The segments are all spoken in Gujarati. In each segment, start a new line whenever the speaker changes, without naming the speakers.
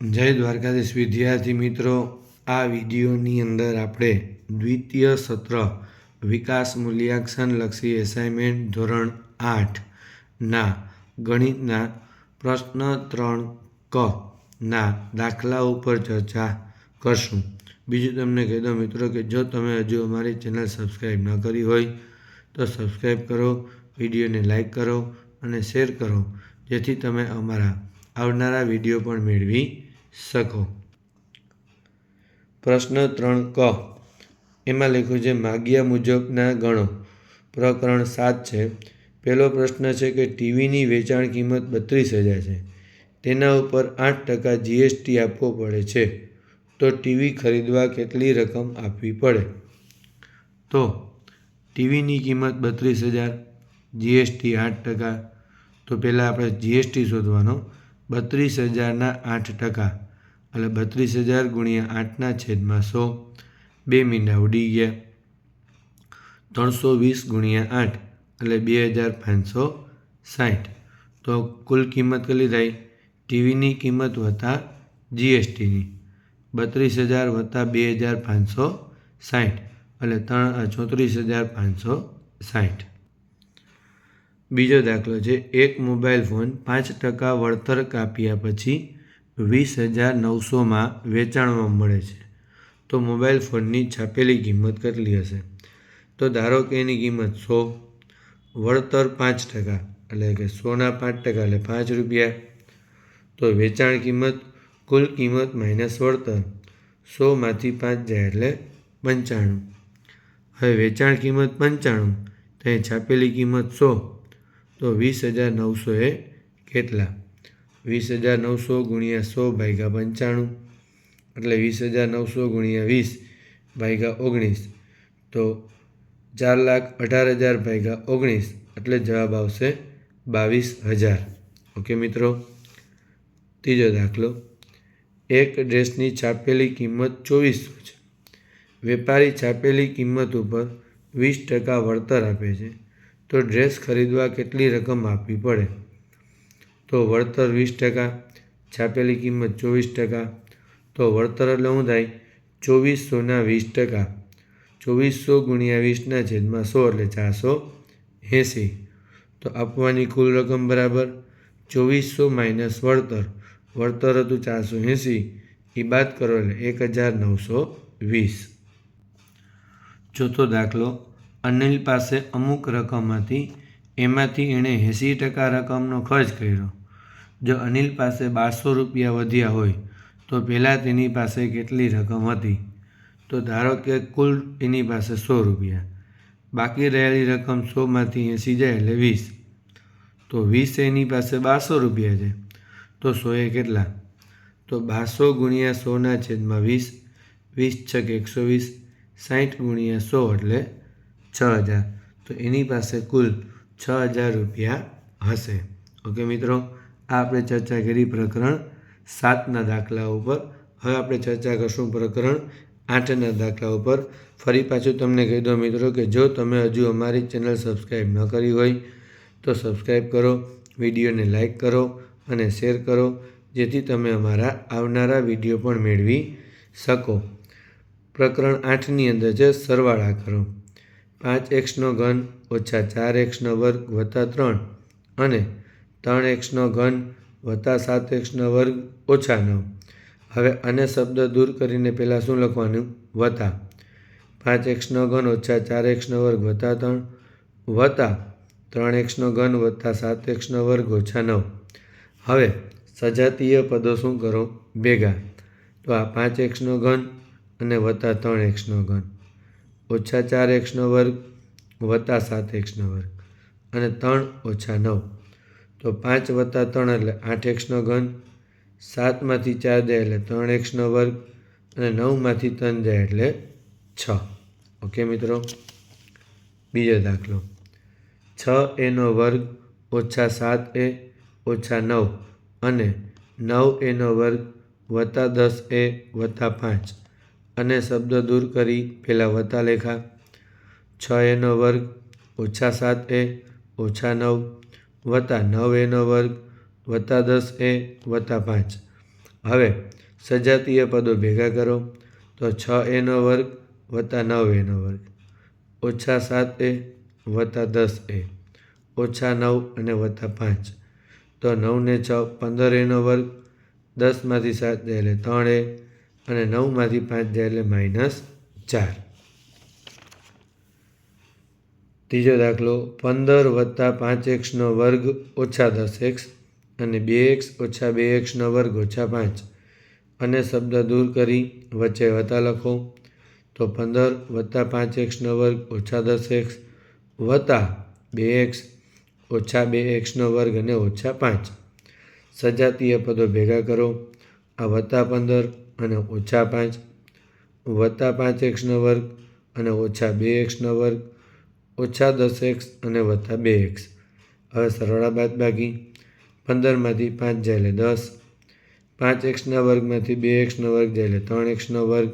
જય દ્વારકાધીશ વિદ્યાર્થી મિત્રો, આ વિડીયોની અંદર આપણે દ્વિતીય સત્ર વિકાસ મૂલ્યાંકન લક્ષી એસાઇનમેન્ટ ધોરણ આઠના ગણિતના પ્રશ્ન ત્રણ ક ના દાખલા ઉપર ચર્ચા કરશું. બીજું તમને કહી દઉં મિત્રો કે જો તમે હજુ અમારી ચેનલ સબસ્ક્રાઈબ ન કરી હોય, તો સબસ્ક્રાઈબ કરો, વિડીયોને લાઈક કરો અને શેર કરો, જેથી તમે અમારા આવનારા વીડિયો પણ મેળવી શકો પ્રશ્ન ત્રણ, ક. એમાં લખ્યું છે, માગ્યા મુજબના ગણો. પ્રકરણ સાત છે. પહેલો પ્રશ્ન છે કે ટીવીની વેચાણ કિંમત બત્રીસ હજાર છે. તેના ઉપર આઠ ટકા જીએસટી આપવો પડે છે. તો ટીવી ખરીદવા કેટલી રકમ આપવી પડે? તો ટીવીની કિંમત બત્રીસ હજાર, જીએસટી આઠ ટકા. તો પહેલાં આપણે જીએસટી શોધવાનો. બત્રીસ હજારના આઠ ટકા. એટલે બત્રીસ હજાર ગુણ્યા આઠના છેદમાં સો. બે મીંડા ઉડી ગયા. ત્રણસો વીસ ગુણ્યા આઠ, એટલે બે હજાર પાંચસો સાઠ. તો કુલ કિંમત કેટલી થાય ટીવીની કિંમત વત્તા જીએસટીની. બત્રીસ હજાર વત્તા બે હજાર પાંચસો સાઠ, એટલે ત્રણ ચોત્રીસ હજાર પાંચસો સાઠ. બીજો દાખલો છે, એક મોબાઈલ ફોન પાંચ ટકા વળતર કાપ્યા પછી વીસ હજાર નવસોમાં વેચાણમાં મળે છે. તો મોબાઈલ ફોનની છાપેલી કિંમત કેટલી હશે? તો ધારો કે એની કિંમત સો, વળતર પાંચ ટકા, એટલે કે સોના પાંચ ટકા, એટલે પાંચ રૂપિયા. તો વેચાણ કિંમત, કુલ કિંમત માઇનસ વળતર, સોમાંથી પાંચ જાય એટલે પંચાણું. હવે વેચાણ કિંમત પંચાણું ત્યાં છાપેલી કિંમત સો, તો વીસ હજાર નવસો એ કેટલા? વીસ હજાર નવસો ગુણ્યા સો ભાગ્યા પંચાણું એટલે વીસ હજાર નવસો ગુણ્યા વીસ ભાગ્યા ઓગણીસ. તો ચાર લાખ અઢાર હજાર ભાગ્યા ઓગણીસ એટલે જવાબ આવશે બાવીસ હજાર. ઓકે મિત્રો? ત્રીજો દાખલો. એક ડ્રેસની છાપેલી કિંમત ચોવીસો છે? વેપારી છાપેલી કિંમત ઉપર વીસ ટકા વળતર આપે છે. તો ડ્રેસ ખરીદવા કેટલી રકમ આપવી પડે? તો વળતર વીસ ટકા, છાપેલી કિંમત ચોવીસ ટકા, તો વળતર એટલે શું થાય ચોવીસોના વીસ ટકા. ચોવીસો ગુણ્યા વીસના છેદમાં સો એટલે ચારસો એંસી. તો આપવાની કુલ રકમ બરાબર ચોવીસો માઇનસ વળતર. વળતર હતું ચારસો એંસી. એ બાદ કરો એટલે એક હજાર નવસો વીસ. ચોથો દાખલો, અનિલ પાસે અમુક રકમ હતી એમાંથી એણે એંસી ટકા રકમનો ખર્ચ કર્યો. જો અનિલ પાસે બારસો રૂપિયા વધ્યા હોય, તો પહેલાં તેની પાસે કેટલી રકમ હતી? તો ધારો કે કુલ એની પાસે સો રૂપિયા. બાકી રહેલી રકમ સોમાંથી એંસી જાય એટલે વીસ. તો વીસ એની પાસે બારસો રૂપિયા છે. તો સોએ કેટલા? તો બારસો ગુણ્યા સોના છેદમાં વીસ વીસ છક એકસો વીસ સાઠ ગુણ્યા સો એટલે છ હજાર. તો એની પાસે કુલ છ હજાર રૂપિયા હશે. ઓકે, મિત્રો, આ આપણે ચર્ચા કરી પ્રકરણ સાતના દાખલા ઉપર. હવે આપણે ચર્ચા કરશું પ્રકરણ આઠના દાખલા ઉપર. ફરી પાછું તમને કહી દો મિત્રો, કે જો તમે હજુ અમારી ચેનલ સબસ્ક્રાઈબ ન કરી હોય, તો સબસ્ક્રાઈબ કરો, વિડીયોને લાઈક કરો અને શેર કરો, જેથી તમે અમારા આવનારા વીડિયો પણ મેળવી શકો. પ્રકરણ આઠની અંદર છે, સરવાળા કરો. પાંચ એક્સનો ઘન ઓછા ચાર એક્સનો વર્ગ વત્તા ત્રણ અને ત્રણ એક્સનો ઘન વત્તા સાત એક્સનો વર્ગ ઓછા નવ. હવે અને શબ્દ દૂર કરીને પહેલાં શું લખવાનું? વત્તા. પાંચ એક્સનો ઘન ઓછા ચાર એક્સનો વર્ગ વત્તા ત્રણ વત્તા ત્રણ એક્સનો ઘન વત્તા સાત એક્સનો વર્ગ ઓછા નવ. હવે સજાતીય પદો શું કરો? ભેગા. તો આ પાંચ એક્સનો ઘન અને વત્તા ત્રણ એક્સનો ઘન. ઓછા ચાર એક્સનો વર્ગ વત્તા સાત એક્સનો વર્ગ અને ત્રણ ઓછા નવ. તો પાંચ વત્તા ત્રણ એટલે આઠ એક્સનો ઘન સાતમાંથી ચાર જાય એટલે ત્રણ એક્સનો વર્ગ અને નવમાંથી ત્રણ જાય એટલે છ. ઓકે મિત્રો? બીજો દાખલો. છ એનો વર્ગ ઓછા સાત એ ઓછા નવ અને નવ એનો વર્ગ વત્તા દસ એ વત્તા પાંચ. અને શબ્દ દૂર કરી પહેલાં વત્તા લેખા. છ એનો વર્ગ, ઓછા સાત એ, ઓછા નવ, વત્તા નવ એનો વર્ગ, વત્તા દસ એ, વત્તા પાંચ. હવે સજાતીય પદો ભેગા કરો. તો છ એનો વર્ગ, વત્તા નવ એનો વર્ગ. ઓછા સાત એ, વત્તા દસ એ. ઓછા નવ અને વત્તા પાંચ. તો નવને છ, પંદર એનો વર્ગ દસમાંથી સાત એટલે ત્રણ એ અને નવમાંથી પાંચ જાય એટલે માઇનસ ચાર. ત્રીજો દાખલો, પંદર વત્તા પાંચ એક્સનો વર્ગ ઓછા દસ એક્સ અને બે એક્સ ઓછા બે એક્સનો વર્ગ ઓછા પાંચ. અને શબ્દ દૂર કરી વચ્ચે વત્તા લખો. તો પંદર વત્તા પાંચ એક્સનો વર્ગ ઓછા દસ એક્સ વત્તા બે એક્સ ઓછા બે એક્સનો વર્ગ અને ઓછા પાંચ. સજાતીય પદો ભેગા કરો. આ વત્તા પંદર અને ઓછા પાંચ, વત્તા પાંચ એક્સનો વર્ગ અને ઓછા બે એક્સનો વર્ગ, ઓછા દસ એક્સ અને વત્તા બે એક્સ. હવે સરવાળા બાદ બાકી. પંદરમાંથી પાંચ જાય એટલે દસ, પાંચ એક્સના વર્ગમાંથી બે એક્સનો વર્ગ જાય એટલે ત્રણ એક્સનો વર્ગ,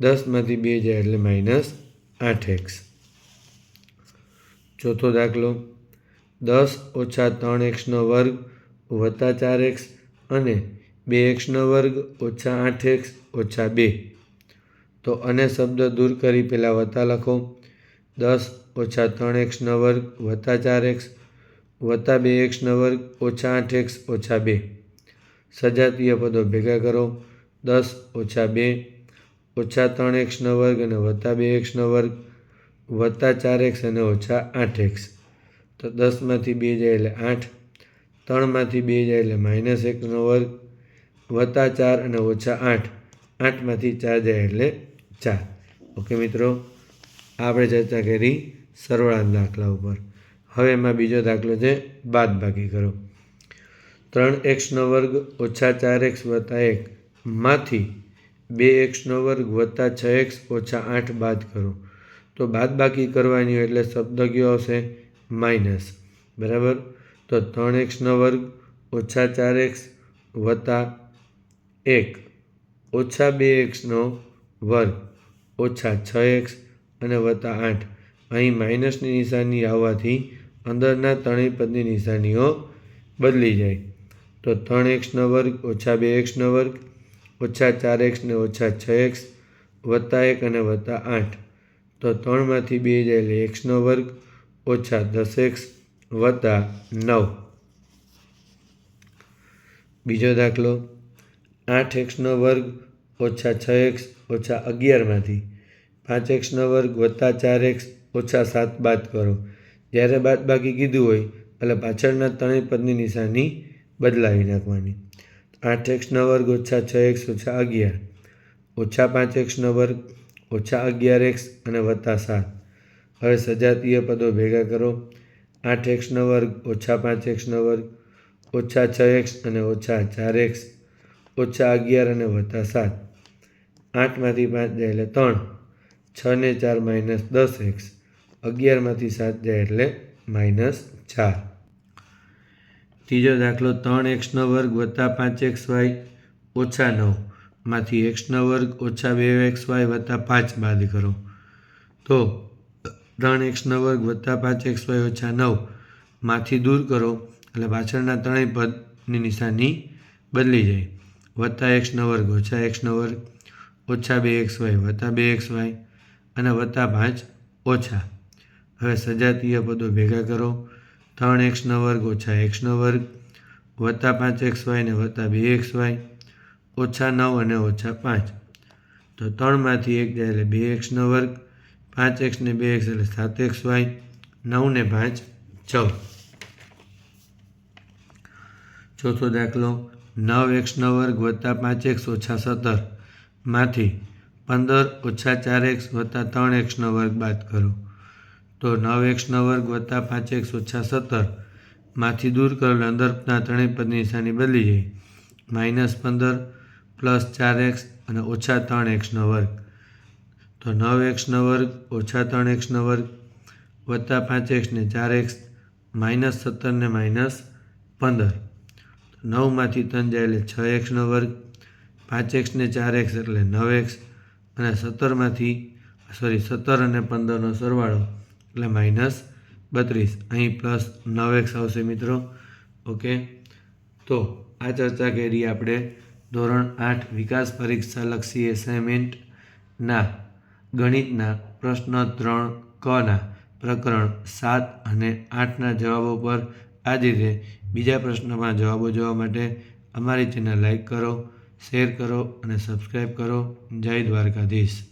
દસમાંથી બે જાય એટલે માઇનસ આઠ એક્સ. ચોથો દાખલો, દસ ઓછા ત્રણ એક્સનો વર્ગ વત્તા ચાર એક્સ અને બે એક્સનો વર્ગ ઓછા આઠ એક્સ ઓછા બે. તો અને શબ્દ દૂર કરી પહેલાં વત્તા લખો. દસ ઓછા ત્રણ એક્સનો વર્ગ વત્તા ચાર એક્સ વત્તા બે એક્સનો વર્ગ ઓછા આઠ એક્સ ઓછા બે. સજાતીય પદો ભેગા કરો. દસ ઓછા બે ઓછા ત્રણ એક્સનો વર્ગ અને વત્તા બે એક્સનો વર્ગ વત્તા ચાર એક્સ અને ઓછા આઠ એક્સ. તો દસમાંથી બે જાય એટલે આઠ. ત્રણમાંથી બે જાય એટલે માઇનસ એકનો વર્ગ. વત્તા ચાર અને ઓછા આઠ. આઠમાંથી ચાર જાય એટલે ચાર. ઓકે મિત્રો આપણે ચર્ચા કરી સરવાળાના દાખલા ઉપર. હવે એમાં બીજો દાખલો છે, બાદ બાકી કરો. ત્રણ એક્સનો વર્ગ ઓછા ચાર એક્સ વત્તા એક. માંથી બે એક્સનો વર્ગ વત્તા છ એક્સ ઓછા આઠ બાદ કરો. તો બાદ બાકી કરવાની હોય એટલે શબ્દ કયો આવશે? માઇનસ. બરાબર? તો ત્રણ એક્સનો વર્ગ ઓછા ચાર એક્સ વત્તા એક, ઓછા બે એક્સનો વર્ગ, ઓછા છ એક્સ અને વત્તા આઠ. અહીં માઇનસની નિશાની આવવાથી અંદરના ત્રણેય પદની નિશાનીઓ બદલી જાય. તો ત્રણ એક્સનો વર્ગ, ઓછા બે એક્સનો વર્ગ, ઓછા ચાર એક્સ ને ઓછા છ એક્સ, વત્તા એક અને વત્તા આઠ. તો ત્રણમાંથી બે જાય એક્સનો વર્ગ, ઓછા દસ એક્સ, વત્તા નવ. બીજો દાખલો. આઠ એક્સનો વર્ગ ઓછા છ એક્સ ઓછા અગિયારમાંથી પાંચ એક્સનો વર્ગ વત્તા ચાર એક્સ ઓછા સાત બાદ કરો. જ્યારે બાદ બાકી કીધું હોય, એટલે પાછળના ત્રણેય પદની નિશાની બદલાવી નાખવાની. આઠ એક્સનો વર્ગ ઓછા છ એક્સ ઓછા અગિયાર. ઓછા પાંચ એક્સનો વર્ગ ઓછા અગિયાર એક્સ અને વત્તા સાત. હવે સજાતીય પદો ભેગા કરો. આઠ એક્સનો વર્ગ ઓછા પાંચ એક્સનો વર્ગ ઓછા છ એક્સ અને ઓછા ચાર એક્સ ઓછા અગિયાર અને વત્તા સાત. આઠમાંથી પાંચ જાય એટલે ત્રણ. છ ને ચાર માઇનસ દસ એક્સ. અગિયારમાંથી સાત જાય એટલે માઇનસ ચાર. ત્રીજો દાખલો ત્રણ એક્સનો વર્ગ વત્તા પાંચ એક્સ વાય ઓછા નવ. માંથી એક્સનો વર્ગ ઓછા બે એક્સ વાય વત્તા પાંચ બાદ કરો. તો ત્રણ એક્સનો વર્ગ વત્તા પાંચ એક્સ વાય ઓછા નવમાંથી દૂર કરો એટલે પાછળના ત્રણેય પદની નિશાની બદલી જાય. વત્તા એક્સનો વર્ગ, ઓછા એક્સનો વર્ગ, ઓછા બે એક્સ વાય, વત્તા બે એક્સ વાય અને વત્તા પાંચ ઓછા. હવે સજાતીય પદો ભેગા કરો. ત્રણ એક્સનો વર્ગ, ઓછા એક્સનો વર્ગ, વત્તા પાંચ એક્સ વાય ને વત્તા બે એક્સ વાય, ઓછા નવ અને ઓછા પાંચ. તો ત્રણમાંથી એક જાય એટલે બે એક્સનો વર્ગ, પાંચ એક્સ ને બે એક્સ એટલે સાત એક્સ વાય, નવ ને પાંચ ચૌદ ચોથો દાખલો. નવ એક્સનો વર્ગ વત્તા પાંચ એક્સ ઓછા સત્તરમાંથી પંદર ઓછા ચાર એક્સ વત્તા ત્રણ એક્સનો વર્ગ બાદ કરો. તો નવ એક્સનો વર્ગ વત્તા પાંચ એક્સ ઓછા સત્તરમાંથી દૂર કરો અંદરના ત્રણેય પદની નિશાની બદલી જાય. માઇનસ પંદર પ્લસ ચાર એક્સ અને ઓછા ત્રણ એક્સનો વર્ગ. તો નવ એક્સનો વર્ગ ઓછા ત્રણ એક્સનો વર્ગ વત્તા પાંચ એક્સ ને ચાર એક્સ માઇનસ સત્તર ને માઇનસ પંદર. નવમાંથી ત્રણ જાય એટલે છ એક્સનો વર્ગ, પાંચ એક્સ ને ચાર એક્સ એટલે નવ એક્સ, અને સત્તરમાંથી, સોરી, સત્તર અને પંદરનો સરવાળો એટલે માઇનસ બત્રીસ. અહીં પ્લસ નવ એક્સ આવશે મિત્રો. ઓકે? તો આ ચર્ચા કરી આપણે ધોરણ આઠ, વિકાસ પરીક્ષા લક્ષી એસાઇનમેન્ટના ગણિતના પ્રશ્ન ત્રણ કના પ્રકરણ સાત અને આઠના જવાબો પર આ રીતે બીજા પ્રશ્નોના જવાબો જોવા માટે અમારી ચેનલ લાઈક કરો, શેર કરો અને સબસ્ક્રાઈબ કરો. જય દ્વારકાધીશ.